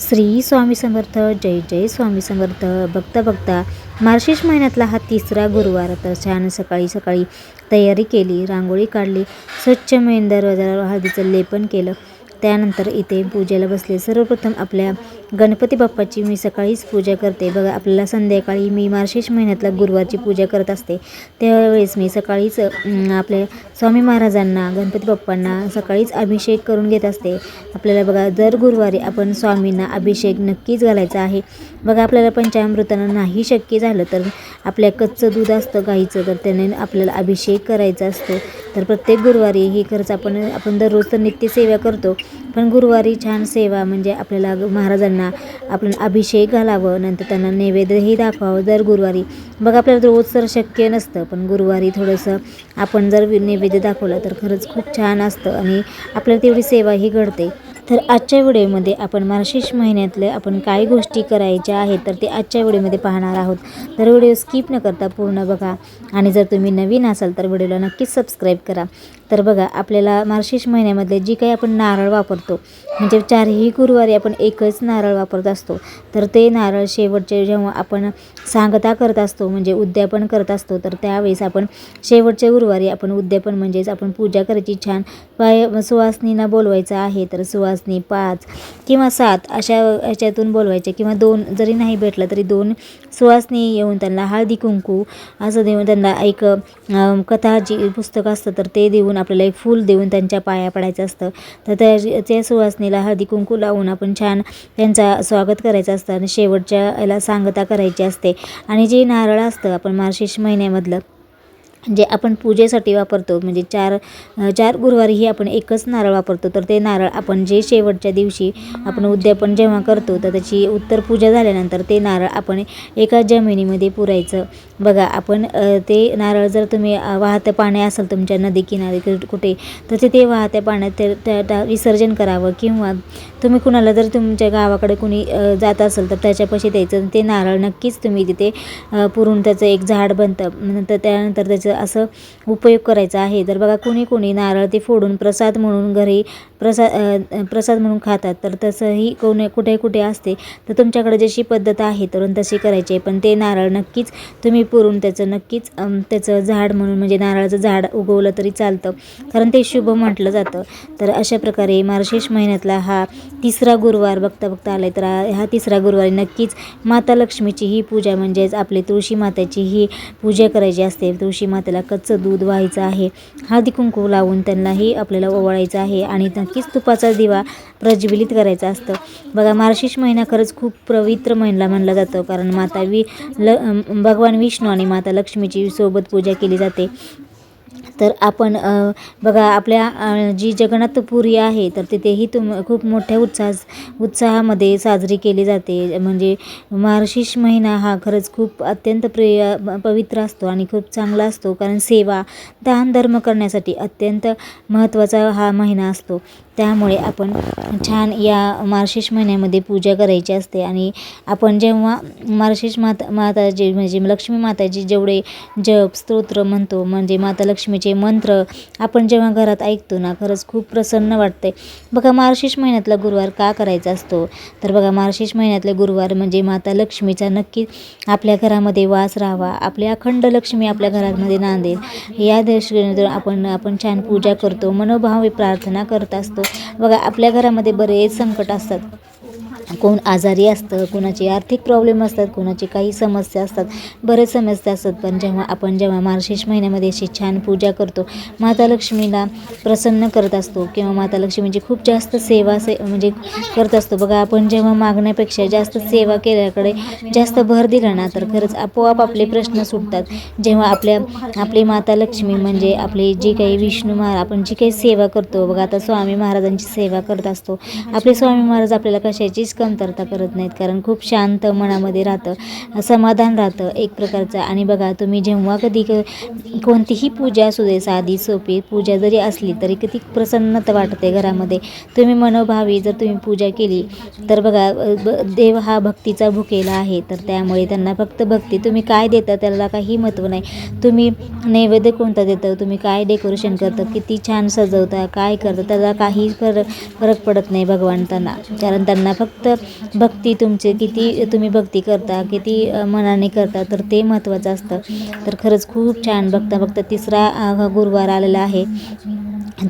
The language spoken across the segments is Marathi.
श्री स्वामी समर्थ जय जय स्वामी समर्थ. बघता बघता मार्गशीर्ष महिन्यातला हा तिसरा गुरुवार तर छान सकाळी सकाळी तयारी केली रांगोळी काढली स्वच्छ मेन दरवाजावर हळदीचं लेपन केलं. त्यानंतर इथे पूजेला बसले. सर्वप्रथम आपल्या गणपती बाप्पाची मी सकाळीच पूजा करते. बघा आपल्याला संध्याकाळी मी मार्शेश महिन्यातला गुरुवारची पूजा करत असते. त्यावेळेस मी सकाळीच आपल्या स्वामी महाराजांना गणपती बाप्पांना सकाळीच अभिषेक करून घेत असते. आपल्याला बघा दर गुरुवारी आपण स्वामींना अभिषेक नक्कीच घालायचा आहे. बघा आपल्याला पंचामृतांना नाही शक्य झालं तर आपल्या कच्चं दूध असतं गाईचं तर त्याने आपल्याला अभिषेक करायचा असतो. तर प्रत्येक गुरुवारी ही खरंच आपण आपण दररोज तर नित्यसेवा करतो. पण गुरुवारी छान सेवा म्हणजे आपल्याला महाराजांना आपण अभिषेक घालावं नंतर त्यांना नैवेद्यही दाखवावं दर गुरुवारी. बघ आपल्याला रोज तर शक्य नसतं पण गुरुवारी थोडंसं आपण जर नैवेद्य दाखवलं तर खरंच खूप छान असतं आणि आपल्याला तेवढी सेवाही घडते. तर आजच्या व्हिडिओमध्ये आपण मार्गशीर्ष महिन्यातले आपण काय गोष्टी करायच्या आहेत तर ते आजच्या व्हिडिओमध्ये पाहणार आहोत. तर व्हिडिओ स्किप न करता पूर्ण बघा. आणि जर तुम्ही नवीन असाल तर व्हिडिओला नक्कीच सबस्क्राईब करा. तर बघा आपल्याला मार्गशीर्ष महिन्यामधले जी काही आपण नारळ वापरतो म्हणजे चारही गुरुवारी आपण एकच नारळ वापरत असतो. तर ते नारळ शेवटचे जेव्हा आपण सांगता करत असतो म्हणजे उद्यापन करत असतो तर त्यावेळेस आपण शेवटच्या गुरुवारी आपण उद्यापन म्हणजेच आपण पूजा करायची छान पाय सुवासनीना बोलवायचं आहे. तर सुवास सुवासनी पाच किंवा सात अशा ह्याच्यातून बोलवायचे. किंवा दोन जरी नाही भेटलं तरी दोन सुवासनी येऊन त्यांना हळदी कुंकू असं देऊन त्यांना एक कथा जी पुस्तक असतं तर ते देऊन आपल्याला एक फूल देऊन त्यांच्या पाया पडायचं असतं. तर त्या त्या सुवासनीला हळदी कुंकू लावून आपण छान त्यांचा स्वागत करायचं असतं आणि शेवटच्या याला सांगता करायची असते. आणि जे नारळ असतं आपण मार्गशीर्ष महिन्यामधलं जे आपण पूजेसाठी वापरतो म्हणजे चार चार गुरुवारीही आपण एकच नारळ वापरतो तर ते नारळ आपण जे शेवटच्या दिवशी आपण उद्यापन जेव्हा करतो तर त्याची उत्तर पूजा झाल्यानंतर ते नारळ आपण एका जमिनीमध्ये पुरायचं. बघा आपण ते नारळ जर तुम्ही अ, वाहतं पाणी असेल तुमच्या नदी किनारी कुठे- तर ते- ते वाहत्या पाण्यात ते त्या- विसर्जन करावं किंवा तुम्ही कुणाला जर तुमच्या गावाकडे कुणी जात असेल तर त्याच्यापाशी द्यायचं ते नारळ नक्कीच तुम्ही तिथे पुरून त्याचं एक झाड बनतं. नंतर त्यानंतर त्याचं असं उपयोग करायचा आहे. तर बघा कोणी कोणी नारळ ते फोडून प्रसाद म्हणून घरी प्रसाद प्रसाद म्हणून खातात. तर तसंही कोणी कुठे कुठे असते. तर तुमच्याकडे जशी पद्धत आहे तर तशी करायची. आहे पण ते नारळ नक्कीच तुम्ही पुरून त्याचं नक्कीच त्याचं झाड म्हणून म्हणजे नारळाचं झाड उगवलं तरी चालतं. कारण ते शुभ म्हटलं जातं. तर अशा प्रकारे मार्शेश महिन्यातला हा तिसरा गुरुवार बघता बघता आला तर हा तिसरा गुरुवारी नक्कीच माता लक्ष्मीची ही पूजा म्हणजेच आपली तुळशी मातेची ही पूजा करायची असते. तुळशी माता त्याला कच्चं दूध व्हायचं आहे. हळदी कुंकू लावून त्यांनाही आपल्याला ओवाळायचं आहे आणि नक्कीच तुपाचा दिवा प्रज्वलित करायचा असतं. बघा मार्गशीर्ष महिना खरंच खूप पवित्र महिना मानला जातो कारण माता वि ल भगवान विष्णू आणि माता लक्ष्मीची सोबत पूजा केली जाते. तर आपण बघा आपल्या जी जगन्नाथपुरी आहे तर तिथेही तुम खूप मोठ्या उत्साह उत्साहामध्ये साजरी केली जाते. म्हणजे मार्गशीर्ष महिना हा खरंच खूप अत्यंत प्रिय पवित्र असतो आणि खूप चांगला असतो. कारण सेवा दान धर्म करण्यासाठी अत्यंत महत्त्वाचा हा महिना असतो. त्यामुळे आपण छान या मार्गशीर्ष महिन्यामध्ये पूजा करायची असते. आणि आपण जेव्हा मार्गशीर्ष माता माताजी म्हणजे लक्ष्मी माताजी जेवढे जप स्तोत्र म्हणतो म्हणजे माता लक्ष्मीचे मंत्र आपण जेव्हा घरात ऐकतो ना खरंच खूप प्रसन्न वाटते. बघा मार्गशीर्ष महिन्यातला गुरुवार का करायचा असतो? तर बघा मार्गशीर्ष महिन्यातले गुरुवार म्हणजे माता लक्ष्मीचा नक्की आपल्या घरामध्ये वास राहावा. आपली अखंड लक्ष्मी आपल्या घरामध्ये नांदेल या दृष्टीने आपण आपण छान पूजा करतो मनोभावे प्रार्थना करत असतो. बघा आपल्या घरामध्ये बरेच संकट असतात. कोण आजारी असतं कोणाची आर्थिक प्रॉब्लेम असतात कोणाची काही समस्या असतात. बरेच समस्या असतात. पण जेव्हा आपण जेव्हा मार्गशीर्ष महिन्यामध्ये अशी छान पूजा करतो माता लक्ष्मीला प्रसन्न करत असतो किंवा माता लक्ष्मीची खूप जास्त सेवा से म्हणजे करत असतो. बघा आपण जेव्हा मागण्यापेक्षा जास्त सेवा केल्याकडे जास्त भर दिला ना तर खरंच आपोआप आपले प्रश्न सुटतात. जेव्हा आपल्या आपली माता लक्ष्मी म्हणजे आपली जी काही विष्णू महाराज आपण जी काही सेवा करतो. बघा आता स्वामी महाराजांची सेवा करत असतो. आपले स्वामी महाराज आपल्याला कशाचीच कमतरता करत नाहीत. कारण खूप शांत मनामध्ये राहतं समाधान राहतं एक प्रकारचं. आणि बघा तुम्ही जेव्हा कधी क कोणतीही पूजा असू दे साधी सोपी पूजा जरी असली तरी किती प्रसन्नता वाटते घरामध्ये. तुम्ही मनोभावी जर तुम्ही पूजा केली तर बघा ब- देव हा भक्तीचा भुकेला आहे. तर त्यामुळे त्यांना फक्त भक्ती. तुम्ही काय देता त्याला काही महत्त्व नाही. तुम्ही नैवेद्य कोणता देतं तुम्ही काय डेकोरेशन करता किती छान सजवता काय करता त्याला काही फरक फरक पडत नाही भगवंतांना कारण त्यांना फक्त तर भक्ती तुमचे किती तुम्ही भक्ती करता किती मनाने करता तर ते महत्त्वाचं असतं. तर खरंच खूप छान बघता बघता तिसरा गुरुवार आलेला आहे.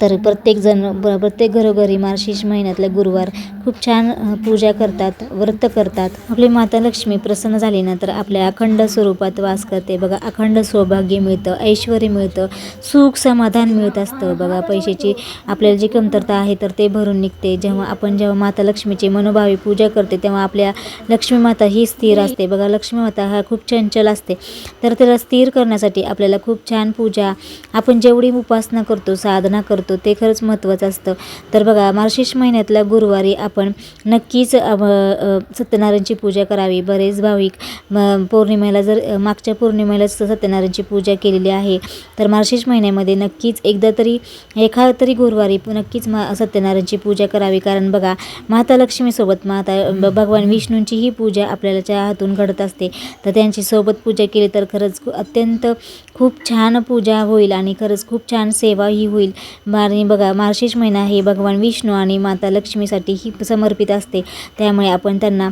तर प्रत्येकजण ब प्रत्येक घरोघरी मार्गशीर्ष महिन्यातल्या गुरुवार खूप छान पूजा करतात व्रत करतात. आपली माता लक्ष्मी प्रसन्न झाली ना तर आपल्या अखंड स्वरूपात वास करते. बघा अखंड सौभाग्य मिळतं ऐश्वर मिळतं सुख समाधान मिळत असतं. बघा पैशाची आपल्याला जी कमतरता आहे तर ते भरून निघते. जेव्हा आपण जेव्हा माता लक्ष्मीची मनोभावी पूजा करते तेव्हा आपल्या लक्ष्मी माता ही स्थिर असते. बघा लक्ष्मी माता हा खूप चंचल असते. तर त्याला स्थिर करण्यासाठी आपल्याला खूप छान पूजा आपण जेवढी उपासना करतो साधना करतो करतो ते खरंच महत्त्वाचं असतं. तर बघा मार्गशीर्ष महिन्यातल्या गुरुवारी आपण नक्कीच सत्यनारायणची पूजा करावी. बरेच भाविक म, पौर्णिमेला जर मागच्या पौर्णिमेला सत्यनारायणची पूजा केलेली आहे. तर मार्गशीर्ष महिन्यामध्ये नक्कीच एकदा तरी एखादा तरी गुरुवारी नक्कीच मा सत्यनारायणची पूजा करावी. कारण बघा माता लक्ष्मीसोबत माता भगवान भगवान विष्णूंचीही पूजा आपल्याच्या हातून घडत असते. तर त्यांची सोबत पूजा केली तर खरंच अत्यंत खूप छान पूजा होईल आणि खरंच खूप छान सेवाही होईल. मार्गी बघा मार्शेश महिना हे भगवान विष्णू आणि माता लक्ष्मीसाठी ही समर्पित असते. त्यामुळे आपण त्यांना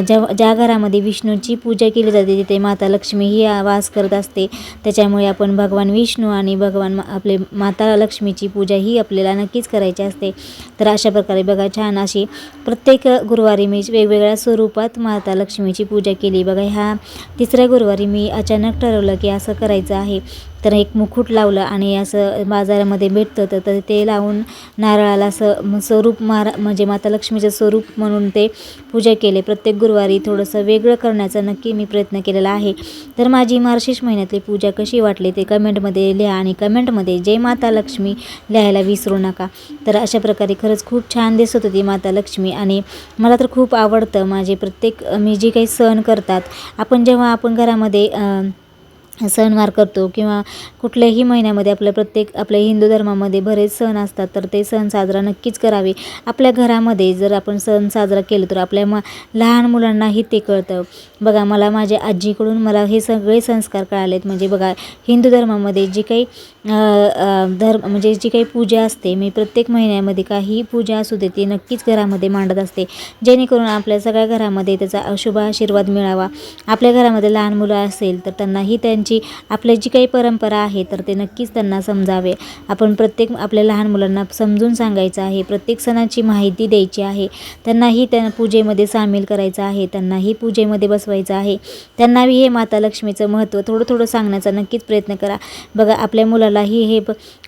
ज्या ज्या घरामध्ये विष्णूची पूजा केली जाते तिथे माता लक्ष्मी ही वास करत असते. त्याच्यामुळे आपण भगवान विष्णू आणि भगवान आपले माता लक्ष्मीची पूजा ही आपल्याला नक्कीच करायची असते. तर अशा प्रकारे बघा छान अशी प्रत्येक गुरुवारी मी वेगवेगळ्या स्वरूपात माता लक्ष्मीची पूजा केली. बघा ह्या तिसऱ्या गुरुवारी मी अचानक ठरवलं की असं करायचं आहे. तर एक मुकुट लावलं आणि असं बाजारामध्ये भेटतं तर तर ते लावून नारळाला असं स्वरूप मारा म्हणजे माता लक्ष्मीचं स्वरूप म्हणून ते पूजा केले. प्रत्येक गुरुवारी थोडंसं वेगळं करण्याचा नक्की मी प्रयत्न केलेला आहे. तर माझी मार्गशीर्ष महिन्यातली पूजा कशी वाटली ते कमेंटमध्ये लिहा आणि कमेंटमध्ये जय माता लक्ष्मी लिहायला विसरू नका. तर अशा प्रकारे खरंच खूप छान दिसत होती माता लक्ष्मी आणि मला तर खूप आवडतं. माझे प्रत्येक मी जी काही सण करतात आपण जेव्हा आपण घरामध्ये सणवार करतो किंवा कुठल्याही महिन्यामध्ये आपल्या प्रत्येक आपल्या हिंदू धर्मामध्ये बरेच सण असतात तर ते सण साजरा नक्कीच करावे. आपल्या घरामध्ये जर आपण सण साजरा केलं तर आपल्या म लहान मुलांनाही ते कळतं. बघा मला माझ्या आजीकडून मला हे सगळे संस्कार कळालेत. म्हणजे बघा हिंदू धर्मामध्ये जी काही धर्म म्हणजे जी काही पूजा असते मी प्रत्येक महिन्यामध्ये काही पूजा असू दे ती नक्कीच घरामध्ये मांडत असते. जेणेकरून आपल्या सगळ्या घरामध्ये त्याचा शुभ आशीर्वाद मिळावा. आपल्या घरामध्ये लहान मुलं असेल तर त्यांनाही त्यांची आपल्या जी काही परंपरा आहे तर ते नक्कीच त्यांना समजावे. आपण प्रत्येक आपल्या लहान मुलांना समजून सांगायचं आहे प्रत्येक सणाची माहिती द्यायची आहे. त्यांनाही त्या पूजेमध्ये सामील करायचं आहे. त्यांनाही पूजेमध्ये बसवायचं आहे. त्यांनाही हे माता लक्ष्मीचं महत्त्व थोडं थोडं सांगण्याचा नक्कीच प्रयत्न करा. बघा आपल्या मुलालाही हे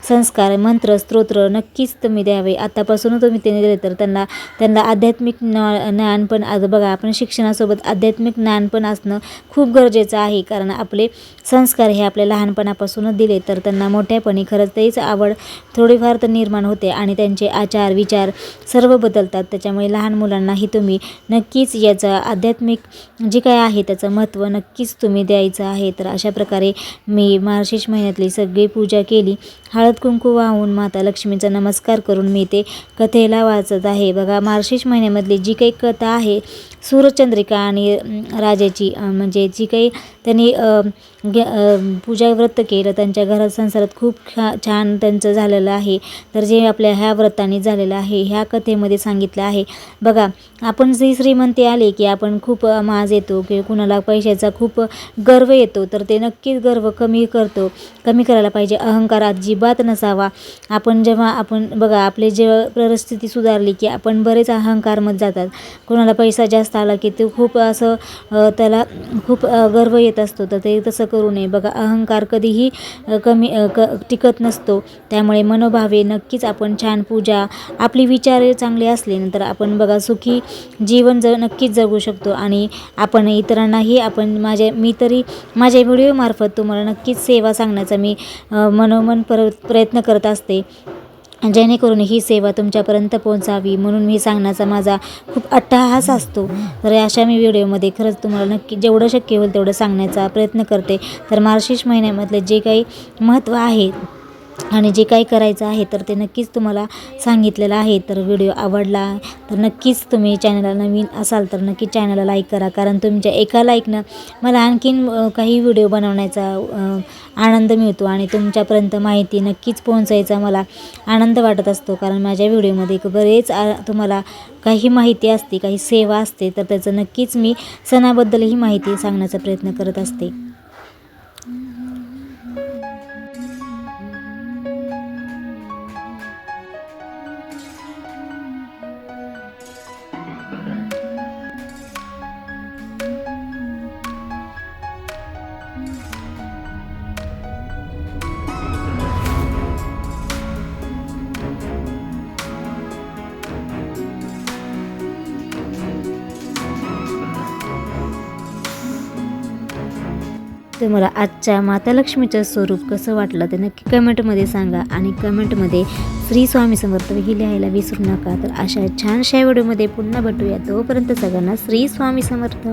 संस्कार मंत्र स्तोत्र नक्कीच तुम्ही द्यावे. आत्तापासूनच तुम्ही ते दिले तर त्यांना त्यांना आध्यात्मिक ज्ञान पण आज बघा आपण शिक्षणासोबत आध्यात्मिक ज्ञान पण असणं खूप गरजेचं आहे. कारण आपले संस्कार हे आपल्या लहानपणापासूनच दिले तर त्यांना मोठ्यापणी खरंच तेच आवड थोडीफार तर निर्माण होते आणि त्यांचे आचार विचार सर्व बदलतात. त्याच्यामुळे लहान मुलांनाही तुम्ही नक्कीच याचं आध्यात्मिक जे काय आहे त्याचं महत्त्व नक्कीच तुम्ही द्यायचं आहे. तर अशा प्रकारे मी मार्गशीर्ष महिन्यातली सगळी पूजा केली. हळद कुंकू वाहून माता लक्ष्मीचा नमस्कार करून मी ते कथेला वाचत आहे. बघा मार्गशीर्ष महिन्यामधली जी काही कथा आहे सूर्यचंद्रिका आणि राजाची म्हणजे जी काही त्यांनी अं, पूजा व्रत केलं त्यांच्या घरात संसारात खूप छा छान त्यांचं झालेलं आहे. तर जे आपल्या ह्या व्रताने झालेलं आहे ह्या कथेमध्ये सांगितलं आहे. बघा आपण जी श्रीमंती आले की आपण खूप माज येतो की कुणाला पैशाचा खूप गर्व येतो तर ते नक्कीच गर्व कमी करतो. कमी करायला पाहिजे. अहंकार अजिबात नसावा. आपण जेव्हा आपण बघा आपली जेव्हा परिस्थिती सुधारली की आपण बरेच अहंकारमध्ये जातात. कोणाला पैसा जास्त आला की ते खूप असं त्याला खूप गर्व येत असतो. तर ते तसं करू नये. बघा अहंकार कधीही कमी क टिकत नसतो. त्यामुळे मनोभावे नक्कीच आपण छान पूजा आपली विचार चांगले असले नंतर आपण बघा सुखी जीवन ज नक्कीच जगू शकतो. आणि आपण इतरांनाही आपण माझ्या मी तरी माझ्या व्हिडिओमार्फत तुम्हाला नक्कीच सेवा सांगण्याचा मी मनोमन पर प्रयत्न करत असते. जेणेकरून ही सेवा तुमच्यापर्यंत पोहोचावी म्हणून मी सांगण्याचा माझा खूप अट्टहास असतो. तर अशा मी व्हिडिओमध्ये खरंच तुम्हाला नक्की जेवढं शक्य होईल तेवढं सांगण्याचा प्रयत्न करते. तर मार्गशीर्ष महिन्यामधले जे काही महत्त्व आहे आणि जे काही करायचं आहे तर ते नक्कीच तुम्हाला सांगितलेलं आहे. तर व्हिडिओ आवडला तर नक्कीच तुम्ही चॅनलला नवीन असाल तर नक्की चॅनलला लाईक करा. कारण तुमच्या एका लाईकनं मला आणखीन काही व्हिडिओ बनवण्याचा आनंद मिळतो आणि तुमच्यापर्यंत माहिती नक्कीच पोहोचायचा मला आनंद वाटत असतो. कारण माझ्या व्हिडिओमध्ये बरेच तुम्हाला काही माहिती असते काही सेवा असते तर त्याचं नक्कीच मी सणाबद्दलही माहिती सांगण्याचा प्रयत्न करत असते. तर मला आजच्या माता लक्ष्मीचं स्वरूप कसं वाटलं ते नक्की कमेंटमध्ये सांगा. आणि कमेंटमध्ये श्री स्वामी समर्थ ही लिहायला विसरू नका. तर अशा छानशा व्हिडिओमध्ये पुन्हा भेटूया. तोपर्यंत सगळ्यांना श्री स्वामी समर्थ.